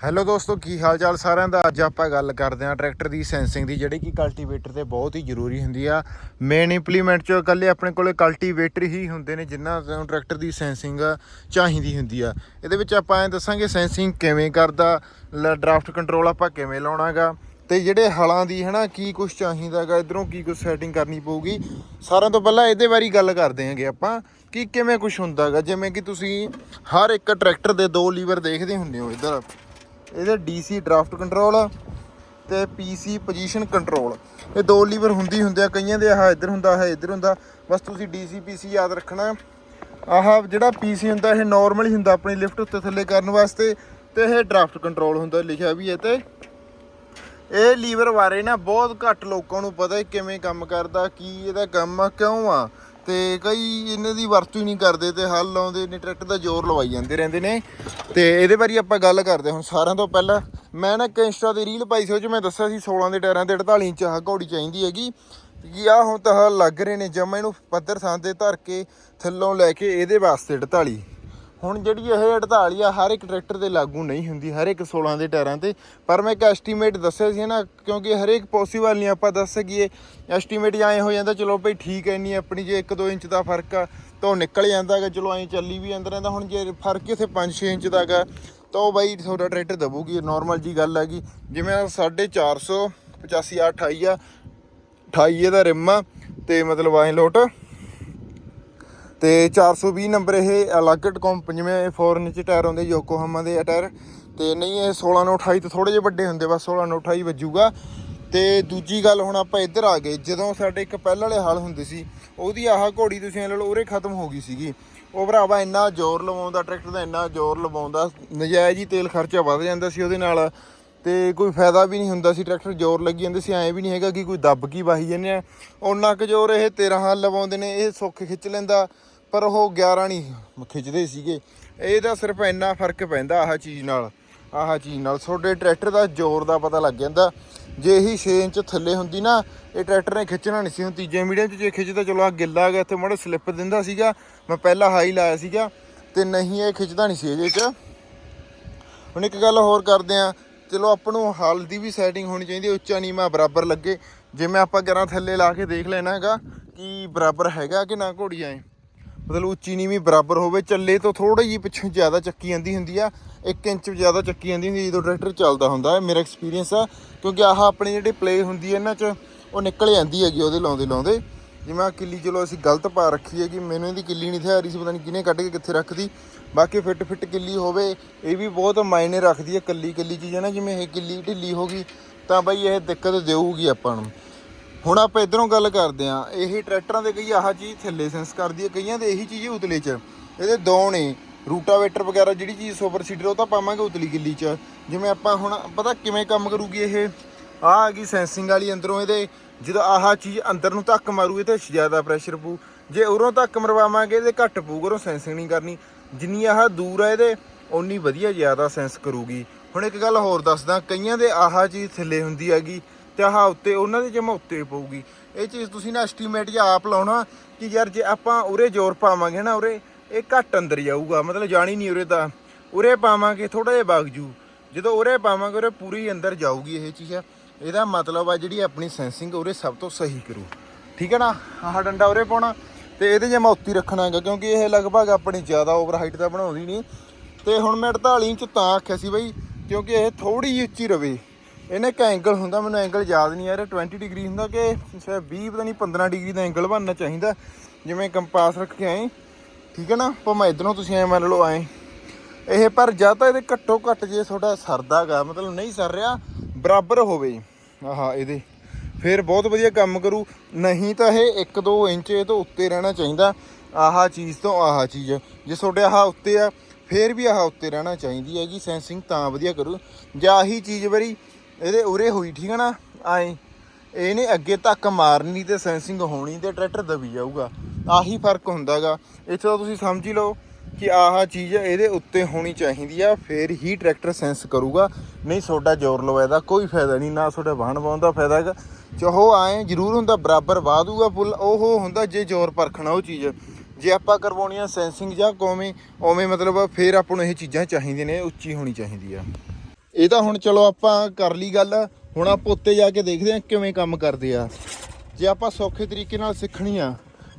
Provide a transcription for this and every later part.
Hello ਦੋਸਤੋ, ਕੀ ਹਾਲ ਚਾਲ ਸਾਰਿਆਂ ਦਾ? ਅੱਜ ਆਪਾਂ ਗੱਲ ਕਰਦੇ ਹਾਂ ਟਰੈਕਟਰ ਦੀ ਸੈਂਸਿੰਗ ਦੀ, ਜਿਹੜੀ ਕਿ ਕਲਟੀਵੇਟਰ ਤੇ ਬਹੁਤ ਹੀ ਜ਼ਰੂਰੀ ਹੁੰਦੀ ਆ। ਮੇਨ ਇੰਪਲੀਮੈਂਟ ਚ ਇਕੱਲੇ ਆਪਣੇ ਕੋਲੇ ਕਲਟੀਵੇਟਰ ਹੀ ਹੁੰਦੇ ਨੇ ਜਿਨ੍ਹਾਂ ਤੋਂ ਟਰੈਕਟਰ ਦੀ ਸੈਂਸਿੰਗ ਚਾਹੀਦੀ ਹੁੰਦੀ ਆ। ਇਹਦੇ ਵਿੱਚ ਆਪਾਂ ਐ ਦੱਸਾਂਗੇ ਸੈਂਸਿੰਗ ਕਿਵੇਂ ਕਰਦਾ ਡਰਾਫਟ ਕੰਟਰੋਲ ਆਪਾਂ ਕਿਵੇਂ ਲਾਉਣਾਗਾ, ਤੇ ਜਿਹੜੇ ਹਲਾਂ ਦੀ, ਹਨਾ, ਕੀ ਕੁਝ ਚਾਹੀਦਾਗਾ, ਇਧਰੋਂ ਕੀ ਕੁਝ ਸੈਟਿੰਗ ਕਰਨੀ ਪਊਗੀ। ਸਾਰਿਆਂ ਤੋਂ ਪਹਿਲਾਂ ਇਹਦੇ ਬਾਰੇ ਗੱਲ ਕਰਦੇ ਹਾਂਗੇ ਆਪਾਂ, ਕਿ ਕਿਵੇਂ ਕੁਝ ਹੁੰਦਾਗਾ। ਜਿਵੇਂ ਕਿ ਤੁਸੀਂ ਹਰ ਇੱਕ ਟਰੈਕਟਰ ਦੇ ਦੋ ਲੀਵਰ ਦੇਖਦੇ ਹੁੰਦੇ ਹੋ ਇਧਰ। ਇਹਦੇ DC ਡਰਾਫਟ ਕੰਟਰੋਲ ਤੇ PC ਪੋਜੀਸ਼ਨ ਕੰਟਰੋਲ। ਇਹ ਦੋ ਲੀਵਰ ਹੁੰਦੀ ਹੁੰਦੇ ਆ, ਕਈਆਂ ਦੇ ਆਹ ਇੱਧਰ ਹੁੰਦਾ ਹੈ ਇੱਧਰ ਹੁੰਦਾ। ਬਸ ਤੁਸੀਂ DC PC ਯਾਦ ਰੱਖਣਾ। ਆਹ ਜਿਹੜਾ PC ਹੁੰਦਾ, ਇਹ ਨਾਰਮਲ ਹੀ ਹੁੰਦਾ ਆਪਣੀ ਲਿਫਟ ਉੱਤੇ ਥੱਲੇ ਕਰਨ ਵਾਸਤੇ ਤੇ ਇਹ ਡਰਾਫਟ ਕੰਟਰੋਲ ਹੁੰਦਾ, ਲਿਖਿਆ ਵੀ ਹੈ ਤੇ। ਇਹ ਲੀਵਰ ਬਾਰੇ ਨਾ ਬਹੁਤ ਘੱਟ ਲੋਕਾਂ ਨੂੰ ਪਤਾ ਹੈ ਕਿਵੇਂ ਕੰਮ ਕਰਦਾ, ਕੀ ਇਹਦਾ ਕੰਮ ਆ, ਕਿਉਂ ਆ। ਤੇ ਕਈ ਇਹਨਾਂ ਦੀ ਵਰਤੋਂ ਹੀ ਨਹੀਂ ਕਰਦੇ ਤੇ ਹੱਲ ਲਾਉਂਦੇ ਨੇ, ਟਰੈਕਟਰ ਦਾ ਜ਼ੋਰ ਲਵਾਈ ਜਾਂਦੇ ਰਹਿੰਦੇ ਨੇ। ਤੇ ਇਹਦੇ ਬਾਰੇ ਆਪਾਂ ਗੱਲ ਕਰਦੇ ਹੁਣ ਸਾਰਿਆਂ ਤੋਂ ਪਹਿਲਾਂ। ਮੈਂ ਨਾ ਇੱਕ ਇੰਸਟਾ ਤੇ ਰੀਲ ਪਾਈ ਸੀ, ਉਹ 'ਚ ਮੈਂ ਦੱਸਿਆ ਸੀ 16 ਦੇ ਟਾਇਰਾਂ ਤੇ 48 ਇੰਚ ਆਹ ਘੋੜੀ ਚਾਹੀਦੀ ਹੈਗੀ। ਕਿ ਆ ਹੁਣ ਤਾਂ ਹਲ ਲੱਗ ਰਹੇ ਨੇ, ਜਮਾ ਇਹਨੂੰ ਪੱਧਰ ਥਾਂ ਤੇ ਧਰ ਕੇ ਥੱਲੋਂ ਲੈ ਕੇ ਇਹਦੇ ਵਾਸਤੇ 48 ਹੁਣ ਜਿਹੜੀ ਇਹ 48 ਆ, ਹਰ ਇੱਕ ਟਰੈਕਟਰ ਤੇ ਲਾਗੂ ਨਹੀਂ ਹੁੰਦੀ, ਹਰ ਇੱਕ 16 ਦੇ ਟਾਇਰਾਂ ਤੇ। ਪਰ ਮੈਂ ਇੱਕ ਐਸਟੀਮੇਟ ਦੱਸਿਆ ਸੀ ਨਾ, ਕਿਉਂਕਿ ਹਰੇਕ ਪੋਸੀਬਲ ਨਹੀਂ, ਆਪਾਂ ਦੱਸ ਸਕੀਏ। ਐਸਟੀਮੇਟ ਜਾਂ ਐਂ ਹੋ ਜਾਂਦਾ ਚਲੋ ਭਈ ਠੀਕ ਹੈ ਨਹੀਂ ਆਪਣੀ ਜੇ 1-2 ਇੰਚ ਦਾ ਫ਼ਰਕ ਆ, ਤਾਂ ਉਹ ਨਿਕਲ ਜਾਂਦਾ ਹੈਗਾ, ਚਲੋ ਐਂ ਚੱਲੀ ਵੀ ਅੰਦਰ ਰਹਿੰਦਾ। ਹੁਣ ਜੇ ਫ਼ਰਕ ਇੱਥੇ 5-6 ਇੰਚ ਦਾ ਹੈਗਾ, ਤਾਂ ਉਹ ਬਾਈ ਤੁਹਾਡਾ ਟਰੈਕਟਰ ਦਬੂਗੀ ਨਾਰਮਲ ਜੀ ਗੱਲ ਹੈਗੀ। ਜਿਵੇਂ 450 85 ਆ 28 ਆ 28 ਦਾ ਰਿਮ ਆ, ਤੇ ਮਤਲਬ ਐਂ ਲੋਟ। ਤੇ 420 ਨੰਬਰ ਇਹ ਅਲੱਗ ਕੰਪ ਜਿਵੇਂ ਫੋਰਨ ਚ ਟਾਇਰ ਹੁੰਦੇ ਯੋਕੋਹਾਮਾ ਦੇ ਟਾਇਰ ਤੇ ਨਹੀਂ, ਇਹ 16 ਨੂੰ 28 ਤੋਂ ਥੋੜੇ ਜਿਹੇ ਵੱਡੇ ਹੁੰਦੇ, ਬਸ 16 ਨੂੰ 28 ਵੱਜੂਗਾ। ਤੇ ਦੂਜੀ ਗੱਲ ਹੁਣ ਆਪਾਂ ਇੱਧਰ ਆ ਗਏ, ਜਦੋਂ ਸਾਡੇ ਇੱਕ ਪਹਿਲ ਵਾਲੇ ਹਲ ਹੁੰਦੇ ਸੀ, ਉਹਦੀ ਆਹ ਘੋੜੀ ਤੁਸੀਂ ਲੈ ਲਓ, ਉਰੇ ਖਤਮ ਹੋ ਗਈ ਸੀਗੀ। ਉਹ ਭਰਾਵਾ ਇੰਨਾ ਜ਼ੋਰ ਲਵਾਉਂਦਾ, ਟਰੈਕਟਰ ਦਾ ਇੰਨਾ ਜ਼ੋਰ ਲਵਾਉਂਦਾ, ਨਜਾਇਜ਼ ਹੀ ਤੇਲ ਖਰਚਾ ਵੱਧ ਜਾਂਦਾ ਸੀ ਉਹਦੇ ਨਾਲ। ਤੇ ਕੋਈ ਫਾਇਦਾ ਵੀ ਨਹੀਂ ਹੁੰਦਾ ਸੀ, ਟਰੈਕਟਰ ਜ਼ੋਰ ਲੱਗੀ ਜਾਂਦੇ ਸੀ, ਐਂ ਵੀ ਨਹੀਂ ਹੈਗਾ ਕਿ ਕੋਈ ਦੱਬ ਕੀ ਵਾਹੀ ਜਾਂਦੇ ਆ। ਉਹਨਾਂ ਕੁ ਜ਼ੋਰ ਇਹ 13 ਹਲ ਲਵਾਉਂਦੇ ਨੇ, ਇਹ ਸੁੱਖ ਖਿੱਚ ਲੈਂਦਾ। ਪਰ ਉਹ 11 ਨਹੀਂ ਖਿੱਚਦੇ ਸੀਗੇ। ਇਹਦਾ ਸਿਰਫ ਇੰਨਾ ਫ਼ਰਕ ਪੈਂਦਾ ਆਹ ਚੀਜ਼ ਨਾਲ ਆਹ ਚੀਜ਼ ਨਾਲ। ਤੁਹਾਡੇ ਟਰੈਕਟਰ ਦਾ ਜ਼ੋਰ ਦਾ ਪਤਾ ਲੱਗ ਜਾਂਦਾ। ਜੇ ਇਹੀ 6 ਇੰਚ ਥੱਲੇ ਹੁੰਦੀ ਨਾ ਇਹ ਟਰੈਕਟਰ ਨੇ ਖਿੱਚਣਾ ਨਹੀਂ ਸੀ ਹੁਣ ਤੀਜੇ ਮੀਡੀਅਮ 'ਚ ਜੇ ਖਿੱਚਦਾ ਚਲੋ ਆ ਗਿੱਲਾ ਗਿਆ ਇੱਥੇ ਮਾੜਾ ਸਲਿੱਪ ਦਿੰਦਾ ਸੀਗਾ। ਮੈਂ ਪਹਿਲਾਂ ਹਾਈ ਲਾਇਆ ਸੀਗਾ ਤੇ ਨਹੀਂ ਇਹ ਖਿੱਚਦਾ ਨਹੀਂ ਸੀ ਇਹਦੇ 'ਚ। ਹੁਣ ਇੱਕ ਗੱਲ ਹੋਰ ਕਰਦੇ ਆ ਚਲੋ ਆਪਾਂ ਨੂੰ ਹਲ ਦੀ ਵੀ ਸੈਟਿੰਗ ਹੋਣੀ ਚਾਹੀਦੀ ਹੈ, ਉੱਚਾ ਨੀਵਾਂ ਬਰਾਬਰ ਲੱਗੇ। ਜਿਵੇਂ ਆਪਾਂ ਗਰਾਂ ਥੱਲੇ ਲਾ ਕੇ ਦੇਖ ਲੈਣਾ ਹੈਗਾ ਕਿ ਬਰਾਬਰ ਹੈਗਾ ਕਿ ਨਾ ਘੋੜੀ ਐ ਮਤਲਬ ਉੱਚੀ ਨੀਵੀਂ ਬਰਾਬਰ ਹੋਵੇ, ਚੱਲੇ ਤੋਂ ਥੋੜੀ ਜਿਹੀ ਪਿੱਛੋਂ ਜ਼ਿਆਦਾ ਚੱਕੀ ਜਾਂਦੀ ਹੁੰਦੀ ਆ 1 ਇੰਚ ਜ਼ਿਆਦਾ ਚੱਕੀ ਜਾਂਦੀ ਹੁੰਦੀ ਜਦੋਂ ਟਰੈਕਟਰ ਚੱਲਦਾ ਹੁੰਦਾ ਹੈ, ਮੇਰਾ ਐਕਸਪੀਰੀਅੰਸ ਆ। ਕਿਉਂਕਿ ਆਹ ਆਪਣੇ ਜਿਹੜੇ ਪਲੇ ਹੁੰਦੀ ਹੈ ਇਹਨਾਂ 'ਚ ਉਹ ਨਿਕਲ ਜਾਂਦੀ ਹੈਗੀ ਉਹਦੇ ਲਾਉਂਦੇ ਲਾਉਂਦੇ। ਜਿਵੇਂ ਆਹ ਕਿੱਲੀ ਚਲੋ ਅਸੀਂ ਗਲਤ ਪਾ ਰੱਖੀ ਹੈ ਕਿ ਮੈਨੂੰ ਇਹਦੀ ਕਿੱਲੀ ਨਹੀਂ ਥਿਆਰੀ ਸੀ ਪਤਾ ਨਹੀਂ ਕਿਹਨੇ ਕੱਢ ਕੇ ਕਿੱਥੇ ਰੱਖਦੀ। ਬਾਕੀ ਫਿੱਟ ਫਿੱਟ ਕਿੱਲੀ ਹੋਵੇ, ਇਹ ਵੀ ਬਹੁਤ ਮਾਇਨੇ ਰੱਖਦੀ ਹੈ ਕੱਲੀ ਕੱਲੀ ਚੀਜ਼ ਹੈ ਨਾ, ਜਿਵੇਂ ਇਹ ਕਿੱਲੀ ਢਿੱਲੀ ਹੋ ਗਈ, ਤਾਂ ਬਈ ਇਹ ਦਿੱਕਤ ਦੇਊਗੀ ਆਪਾਂ ਨੂੰ। ਹੁਣ ਆਪਾਂ ਇਧਰੋਂ ਗੱਲ ਕਰਦੇ ਆਂ ਇਹੀ ਟਰੈਕਟਰਾਂ ਦੇ ਕਈ ਆਹ ਚੀਜ਼ ਥੱਲੇ ਸੈਂਸ ਕਰਦੀ ਹੈ। ਕਈਆਂ ਦੇ ਇਹੀ ਚੀਜ਼ ਉਤਲੇ 'ਚ। ਇਹਦੇ ਦੋ ਨੇ, ਰੂਟਾਵੇਟਰ ਵਗੈਰਾ, ਜਿਹੜੀ ਚੀਜ਼ ਸੁਪਰ ਸੀਡਰ ਉਹ ਤਾਂ ਪਾਵਾਂਗੇ ਉਤਲੀ ਗਿੱਲੀ 'ਚ। ਜਿਵੇਂ ਆਪਾਂ ਹੁਣ, ਪਤਾ ਕਿਵੇਂ ਕੰਮ ਕਰੂਗੀ ਇਹ? ਆਹ ਆ ਗਈ ਸੈਂਸਿੰਗ ਵਾਲੀ ਅੰਦਰੋਂ ਇਹਦੇ। ਜਦੋਂ ਆਹ ਚੀਜ਼ ਅੰਦਰ ਨੂੰ ਧੱਕ ਮਾਰੂ ਇਹ ਜ਼ਿਆਦਾ ਪ੍ਰੈਸ਼ਰ ਪੂ ਜੇ ਉਰੋਂ ਧੱਕ ਮਰਵਾਵਾਂਗੇ, ਇਹਦੇ ਘੱਟ ਪਊ ਉਰੋਂ ਸੈਂਸਿੰਗ ਨਹੀਂ ਕਰਨੀ। ਜਿੰਨੀ ਆਹ ਦੂਰ ਆ ਇਹਦੇ, ਓਨੀ ਵਧੀਆ ਜ਼ਿਆਦਾ ਸੈਂਸ ਕਰੂਗੀ। ਹੁਣ ਇੱਕ ਗੱਲ ਹੋਰ ਦੱਸਦਾ, ਕਈਆਂ ਦੇ ਆਹ ਚੀਜ਼ ਥੱਲੇ ਹੁੰਦੀ ਹੈਗੀ। ਤੇ ਆਹ ਉੱਤੇ, ਉਹਨਾਂ ਦੇ ਜਮਾ ਉੱਤੇ ਪਊਗੀ। ਇਹ ਚੀਜ਼ ਤੁਸੀਂ ਨਾ ਐਸਟੀਮੇਟ ਜਾਂ ਆਪ ਲਾਉਣਾ ਕਿ ਯਾਰ ਜੇ ਆਪਾਂ ਉਰੇ ਜ਼ੋਰ ਪਾਵਾਂਗੇ ਨਾ ਉਰੇ, ਇਹ ਘੱਟ ਅੰਦਰ ਜਾਊਗਾ। ਮਤਲਬ ਜਾਣੀ ਨਹੀਂ ਉਰੇ ਤਾਂ। ਉਰੇ ਪਾਵਾਂਗੇ ਥੋੜਾ ਜਿਹਾ ਵਗ ਜੂ। ਜਦੋਂ ਉਰੇ ਪਾਵਾਂਗੇ, ਉਰੇ ਪੂਰੀ ਅੰਦਰ ਜਾਊਗੀ ਇਹ ਚੀਜ਼। ਇਹਦਾ ਮਤਲਬ ਆ ਜਿਹੜੀ ਆਪਣੀ ਸੈਂਸਿੰਗ ਉਰੇ ਸਭ ਤੋਂ ਸਹੀ ਕਰੂ। ਠੀਕ ਹੈ ਨਾ? ਆਹ ਡੰਡਾ ਉਰੇ ਪਾਉਣਾ ਤੇ ਇਹਦੇ ਜੇ ਮੈਂ ਉੱਤੀ ਰੱਖਣਾ ਹੈਗਾ, ਕਿਉਂਕਿ ਇਹ ਲਗਭਗ ਆਪਣੀ ਜ਼ਿਆਦਾ ਓਵਰ ਹਾਈਟ ਤਾਂ ਬਣਾਉਂਦੀ ਨਹੀਂ। ਤੇ ਹੁਣ ਮੈਂ 48 ਇੰਚ ਤਾਂ ਆਖਿਆ ਸੀ ਬਈ, ਕਿਉਂਕਿ ਇਹ ਥੋੜੀ ਜਿਹੀ ਉੱਚੀ ਰਵੇ। ਇਹਨੇ ਇੱਕ ਐਂਗਲ ਹੁੰਦਾ, ਮੈਨੂੰ ਐਂਗਲ ਯਾਦ ਨਹੀਂ ਆ ਰਿਹਾ 20 ਡਿਗਰੀ ਹੁੰਦਾ ਕਿ ਸ਼ਾਇਦ 20 ਪਤਾ ਨਹੀਂ 15 ਡਿਗਰੀ ਦਾ ਐਂਗਲ ਬਣਨਾ ਚਾਹੀਦਾ, ਜਿਵੇਂ ਕੰਪਾਸ ਰੱਖ ਕੇ ਆਏ, ਠੀਕ ਹੈ ਨਾ? ਭਾਵੇਂ ਇਧਰੋਂ ਤੁਸੀਂ ਐ ਮੰਨ ਲਓ ਆਏ। ਇਹ ਪਰ ਜਾਂ ਤਾਂ ਇਹਦੇ ਘੱਟੋ ਘੱਟ ਜੇ ਤੁਹਾਡਾ ਸਰਦਾਗਾ, ਮਤਲਬ ਨਹੀਂ ਸਰ ਰਿਹਾ, ਬਰਾਬਰ ਹੋਵੇ। ਆਹਾ, ਇਹਦੇ। ਫਿਰ ਬਹੁਤ ਵਧੀਆ ਕੰਮ ਕਰੂ। ਨਹੀਂ ਤਾਂ ਇਹ 1-2 ਇੰਚ ਇਹ ਤੋਂ ਉੱਤੇ ਰਹਿਣਾ ਚਾਹੀਦਾ। ਆਹਾ ਚੀਜ਼ ਤੋਂ ਆਹਾ ਚੀਜ਼। ਜੇ ਤੁਹਾਡੇ ਆਹ ਉੱਤੇ ਆ, ਫਿਰ ਵੀ ਆਹਾ ਉੱਤੇ ਰਹਿਣਾ ਚਾਹੀਦੀ ਹੈਗੀ ਸੈਂਸਿੰਗ ਤਾਂ ਵਧੀਆ ਕਰੂ। ਜਾਂ ਆਹੀ ਚੀਜ਼ ਵਾਰੀ ਇਹਦੇ ਉਰੇ ਹੋਈ ਠੀਕ ਹੈ ਨਾ, ਆਏ। ਇਹਨੇ ਅੱਗੇ ਤੱਕ ਮਾਰਨੀ ਤੇ ਸੈਂਸਿੰਗ ਹੋਣੀ ਤੇ ਟਰੈਕਟਰ ਦਬੀ ਜਾਊਗਾ। ਆਹੀ ਫ਼ਰਕ ਹੁੰਦਾਗਾ। ਇੱਥੇ ਤਾਂ ਤੁਸੀਂ ਸਮਝ ਹੀ ਲਓ ਕਿ ਆਹ ਚੀਜ਼ ਇਹਦੇ ਉੱਤੇ ਹੋਣੀ ਚਾਹੀਦੀ ਆ, ਫੇਰ ਹੀ ਟਰੈਕਟਰ ਸੈਂਸ ਕਰੂਗਾ। ਨਹੀਂ ਤੁਹਾਡਾ ਜ਼ੋਰ ਲਵਾਏ ਦਾ ਕੋਈ ਫਾਇਦਾ ਨਹੀਂ, ਨਾ ਤੁਹਾਡੇ ਵਾਹਣ ਵਾਉਣ ਦਾ ਫਾਇਦਾ ਹੈਗਾ। ਚਾਹੋ ਆਏ, ਜ਼ਰੂਰ ਹੁੰਦਾ ਬਰਾਬਰ ਵਾਦੂਗਾ ਫੁੱਲ ਉਹ ਹੁੰਦਾ ਜੇ ਜ਼ੋਰ ਪਰਖਣਾ ਉਹ ਚੀਜ਼। ਜੇ ਆਪਾਂ ਕਰਵਾਉਣੀ ਆ ਸੈਂਸਿੰਗ ਜਾਂ ਕੋਵੇਂ, ਉਵੇਂ ਮਤਲਬ ਫੇਰ ਆਪਾਂ ਨੂੰ ਇਹ ਚੀਜ਼ਾਂ ਚਾਹੀਦੀਆਂ ਨੇ, ਉੱਚੀ ਹੋਣੀ ਚਾਹੀਦੀ ਆ। ਇਹ ਤਾਂ ਹੁਣ ਚਲੋ ਆਪਾਂ ਕਰ ਲਈ ਗੱਲ, ਹੁਣ ਆਪਾਂ ਉੱਤੇ ਜਾ ਕੇ ਦੇਖਦੇ ਹਾਂ ਕਿਵੇਂ ਕੰਮ ਕਰਦੇ ਆ। ਜੇ ਆਪਾਂ ਸੌਖੇ ਤਰੀਕੇ ਨਾਲ ਸਿੱਖਣੀ ਆ,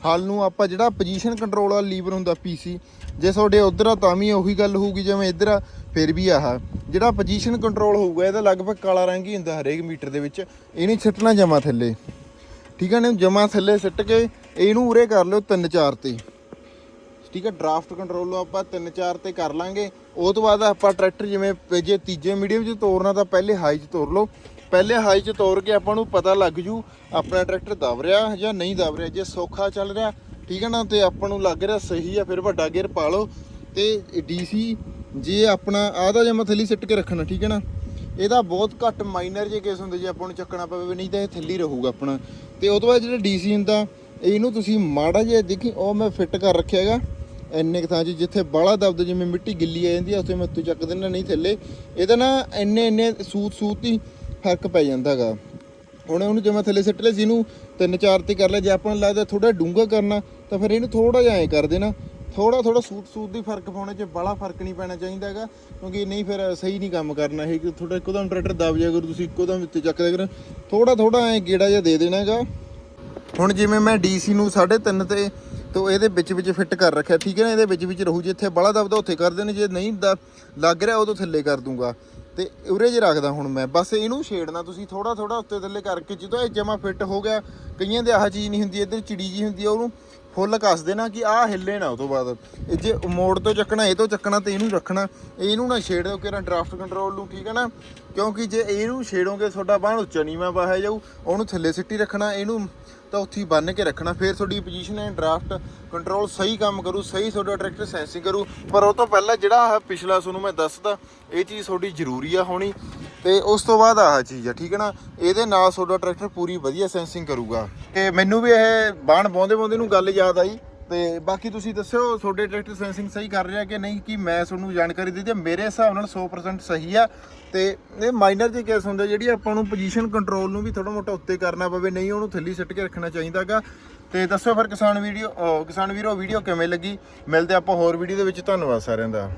ਹਾਲ ਨੂੰ ਆਪਾਂ ਜਿਹੜਾ ਪੋਜੀਸ਼ਨ ਕੰਟਰੋਲ ਵਾਲਾ ਲੀਵਰ ਹੁੰਦਾ ਪੀਸੀ ਜੇ ਤੁਹਾਡੇ ਉਧਰ ਆ ਤਾਂ ਵੀ ਉਹੀ ਗੱਲ ਹੋਊਗੀ ਜਿਵੇਂ ਇੱਧਰ ਆ, ਫਿਰ ਵੀ ਆਹ। ਜਿਹੜਾ ਪੋਜੀਸ਼ਨ ਕੰਟਰੋਲ ਹੋਊਗਾ, ਇਹਦਾ ਲਗਭਗ ਕਾਲਾ ਰੰਗ ਹੀ ਹੁੰਦਾ ਹਰੇਕ ਮੀਟਰ ਦੇ ਵਿੱਚ ਇਹਨੂੰ ਛੱਟਣਾ ਜਮਾ ਥੱਲੇ। ਠੀਕ ਹੈ ਨੇ, ਜਮਾ ਥੱਲੇ ਸਿੱਟ ਕੇ ਇਹਨੂੰ ਉਰੇ ਕਰ ਲਿਓ 3-4 ਤੇ। ਠੀਕ ਹੈ ਡਰਾਫਟ ਕੰਟਰੋਲ ਨੂੰ ਆਪਾਂ 3-4 ਤੇ ਕਰ ਲਾਂਗੇ। ਉਹ ਤੋਂ ਬਾਅਦ ਆਪਾਂ ਟਰੈਕਟਰ ਜਿਵੇਂ ਜੇ ਤੀਜੇ ਮੀਡੀਅਮ 'ਚ ਤੋਰਨਾ ਤਾਂ ਪਹਿਲੇ ਹਾਈ 'ਚ ਤੋਰ ਲਓ। ਪਹਿਲੇ ਹਾਈ 'ਚ ਤੋਰ ਕੇ ਆਪਾਂ ਨੂੰ ਪਤਾ ਲੱਗ ਜੂ ਆਪਣਾ ਟਰੈਕਟਰ ਦਬ ਰਿਹਾ ਜਾਂ ਨਹੀਂ ਦਬ ਰਿਹਾ। ਜੇ ਸੌਖਾ ਚੱਲ ਰਿਹਾ, ਠੀਕ ਹੈ ਨਾ, ਤੇ ਆਪਾਂ ਨੂੰ ਲੱਗ ਰਿਹਾ ਸਹੀ ਆ, ਫਿਰ ਵੱਡਾ ਗੇਅਰ ਪਾ ਲਓ। ਤੇ ਡੀਸੀ ਜੇ ਆਪਣਾ ਆਹ ਦਾ ਜਮਾ ਥੱਲੀ ਸਿੱਟ ਕੇ ਰੱਖਣਾ, ਠੀਕ ਹੈ ਨਾ। ਇਹਦਾ ਬਹੁਤ ਘੱਟ ਮਾਈਨਰ ਜੇ ਕੇਸ ਹੁੰਦੇ, ਜੇ ਆਪਾਂ ਨੂੰ ਚੱਕਣਾ ਪਵੇ ਨਹੀਂ ਤਾਂ ਇਹ ਥੱਲੀ ਹੀ ਰਹੂਗਾ ਆਪਣਾ। ਤੇ ਉਹ ਤੋਂ ਬਾਅਦ ਜਿਹੜਾ ਡੀਸੀ ਹੁੰਦਾ, ਇਹਨੂੰ ਤੁਸੀਂ ਮਾੜਾ ਜਿਹਾ ਦੇਖੀ, ਉਹ ਮੈਂ ਫਿੱਟ ਕਰ ਰੱਖਿਆ ਹੈਗਾ। ਇੰਨੇ ਕੁ ਥਾਂ 'ਚ ਜਿੱਥੇ ਬਾਹਲਾ ਦਬਦਾ ਜਿਵੇਂ ਮਿੱਟੀ ਗਿੱਲੀ ਆ ਜਾਂਦੀ ਆ, ਉੱਥੇ ਮੈਂ ਉੱਤੇ ਚੱਕ ਦਿੰਦਾ ਨਹੀਂ ਥੱਲੇ। ਇਹਦਾ ਨਾ ਇੰਨੇ ਇੰਨੇ ਸੂਤ ਸੂਤ ਹੀ ਫ਼ਰਕ ਪੈ ਜਾਂਦਾ ਹੈਗਾ। ਹੁਣ ਉਹਨੂੰ ਜਿਵੇਂ ਥੱਲੇ ਸਿੱਟ ਲਿਆ ਸੀ ਇਹਨੂੰ ਤਿੰਨ ਚਾਰ ਤੇ ਕਰ ਲਿਆ, ਜੇ ਆਪਾਂ ਨੂੰ ਲੱਗਦਾ ਥੋੜਾ ਡੂੰਘਾ ਕਰਨਾ, ਤਾਂ ਫਿਰ ਇਹਨੂੰ ਥੋੜਾ ਜਿਹਾ ਐਂ ਕਰ ਦੇਣਾ। ਥੋੜਾ ਥੋੜਾ ਸੂਤ ਸੂਤ ਦੀ ਫ਼ਰਕ ਪਾਉਣੇ 'ਚ ਬੜਾ ਫ਼ਰਕ ਨਹੀਂ ਪੈਣਾ ਚਾਹੀਦਾ ਹੈਗਾ, ਕਿਉਂਕਿ ਨਹੀਂ ਫਿਰ ਸਹੀ ਨਹੀਂ ਕੰਮ ਕਰਨਾ। ਇਹ ਕਿ ਥੋੜਾ ਇੱਕੋਦਮ ਟਰੈਕਟਰ ਦਬ ਜਾਇਆ ਕਰੋ, ਤੁਸੀਂ ਇੱਕੋਦਮ ਉੱਤੇ ਚੱਕ ਦਿਆ ਕਰੋ। ਥੋੜਾ ਥੋੜਾ ਐਂ ਗੇੜਾ ਜਿਹਾ ਦੇ ਦੇਣਾ ਹੈਗਾ। ਹੁਣ ਜਿਵੇਂ ਮੈਂ ਡੀਸੀ ਨੂੰ 3.5 ਤੇ ਤੋਂ ਇਹਦੇ ਵਿੱਚ ਵਿੱਚ ਫਿੱਟ ਕਰ ਰੱਖਿਆ। ਠੀਕ ਹੈ ਨਾ? ਇਹਦੇ ਵਿੱਚ ਵਿੱਚ ਰਹੂ ਜਿੱਥੇ ਬੜਾ ਦਬਦਾ, ਉੱਥੇ ਕਰ ਦੇਣੇ। ਜੇ ਨਹੀਂ ਲੱਗ ਰਿਹਾ, ਉਦੋਂ ਥੱਲੇ ਕਰ ਦੂੰਗਾ। ਤੇ ਉਰੇ ਜੇ ਰੱਖਦਾ ਹੁਣ ਮੈਂ। ਬਸ ਇਹਨੂੰ ਛੇੜਨਾ, ਤੁਸੀਂ ਥੋੜਾ ਥੋੜਾ ਉੱਤੇ ਥੱਲੇ ਕਰਕੇ, ਜਦੋਂ ਇਹ ਜਮਾ ਫਿੱਟ ਹੋ ਗਿਆ, ਕਈਆਂ ਦੇ ਆਹ ਚੀਜ਼ ਨਹੀਂ ਹੁੰਦੀ ਇੱਧਰ ਚਿੜੀ ਜੀ ਹੁੰਦੀ ਆ ਉਹਨੂੰ। ਫੁੱਲ ਕੱਸ ਦੇਣਾ ਕਿ ਆਹ ਹਿੱਲੇ ਨਾ, ਉਹ ਤੋਂ ਬਾਅਦ। ਇਹ ਜੇ ਮੋੜ ਤੋਂ ਚੱਕਣਾ, ਇਹ ਤੋਂ ਚੱਕਣਾ ਤੇ ਇਹਨੂੰ ਰੱਖਣਾ। ਇਹਨੂੰ ਨਾ ਛੇੜੋ ਕਿ ਨਾ ਡਰਾਫਟ ਕੰਟਰੋਲ ਨੂੰ, ਠੀਕ ਹੈ ਨਾ? ਕਿਉਂਕਿ ਜੇ ਇਹਨੂੰ ਛੇੜੋਗੇ, ਤੁਹਾਡਾ ਬਾਹਣ ਉੱਚਾ ਨੀਵਾਂ ਵਾਹਿਆ ਜਾਊ। ਉਹਨੂੰ ਥੱਲੇ ਸਿੱਟੀ ਰੱਖਣਾ, ਇਹਨੂੰ ਤਾਂ ਉੱਥੇ ਹੀ ਬੰਨ ਕੇ ਰੱਖਣਾ। ਫਿਰ ਤੁਹਾਡੀ ਪੋਜੀਸ਼ਨ ਹੈ ਡਰਾਫਟ ਕੰਟਰੋਲ ਸਹੀ ਕੰਮ ਕਰੂ, ਸਹੀ ਤੁਹਾਡਾ ਟਰੈਕਟਰ ਸੈਂਸਿੰਗ ਕਰੂ। ਪਰ ਉਹ ਤੋਂ ਪਹਿਲਾਂ ਜਿਹੜਾ ਆਹ ਪਿਛਲਾ ਤੁਹਾਨੂੰ ਮੈਂ ਦੱਸਦਾ, ਇਹ ਚੀਜ਼ ਤੁਹਾਡੀ ਜ਼ਰੂਰੀ ਆ ਹੋਣੀ। ਤੇ ਉਸ ਤੋਂ ਬਾਅਦ ਆਹ ਚੀਜ਼ ਆ, ਠੀਕ ਹੈ ਨਾ? ਇਹਦੇ ਨਾਲ ਤੁਹਾਡਾ ਟਰੈਕਟਰ ਪੂਰੀ ਵਧੀਆ ਸੈਂਸਿੰਗ ਕਰੂਗਾ। ਤੇ ਮੈਨੂੰ ਵੀ ਇਹ ਬਾਣ ਬਾਉਂਦੇ ਬਾਉਂਦੇ ਨੂੰ ਗੱਲ ਯਾਦ ਆਈ, ਤੇ ਬਾਕੀ ਤੁਸੀਂ ਦੱਸਿਓ, ਤੁਹਾਡੇ ਟਰੈਕਟਰ ਸੈਂਸਿੰਗ ਸਹੀ ਕਰ ਰਿਹਾ ਕਿ ਨਹੀਂ, ਕਿ ਮੈਂ ਤੁਹਾਨੂੰ ਜਾਣਕਾਰੀ ਦਿੱਤੀ ਹੈ। ਮੇਰੇ ਹਿਸਾਬ ਨਾਲ 100% ਸਹੀ ਆ। ਤੇ ਇਹ ਮਾਈਨਰ ਜਿਹੇ ਕੇਸ ਹੁੰਦੇ ਜਿਹੜੀ ਆਪਾਂ ਨੂੰ ਪੋਜੀਸ਼ਨ ਕੰਟਰੋਲ ਨੂੰ ਵੀ ਥੋੜਾ ਮੋਟਾ ਉੱਤੇ ਕਰਨਾ ਪਵੇ, ਨਹੀਂ ਉਹਨੂੰ ਥੱਲੇ ਸਿੱਟ ਕੇ ਰੱਖਣਾ ਚਾਹੀਦਾਗਾ। ਤੇ ਦੱਸੋ ਫਿਰ ਕਿਸਾਨ ਵੀਡੀਓ ਕਿਸਾਨ ਵੀਰੋ ਵੀਡੀਓ ਕਿਵੇਂ ਲੱਗੀ? ਮਿਲਦੇ ਆਪਾਂ ਹੋਰ ਵੀਡੀਓ ਦੇ ਵਿੱਚ। ਧੰਨਵਾਦ ਸਾਰਿਆਂ ਦਾ।